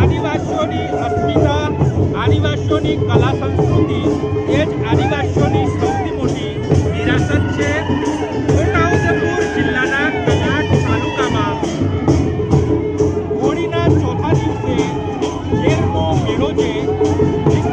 આદિવાસીઓની અસ્મિતા, આદિવાસીઓની કલા સંસ્કૃતિ, એ જ આદિવાસીઓની સૌથી મોટી વિરાસત છે છોટાઉદેપુર જિલ્લાના કલાક તાલુકામાં. હોળીના ચોથા દિવસે તેરમો મેળો છે.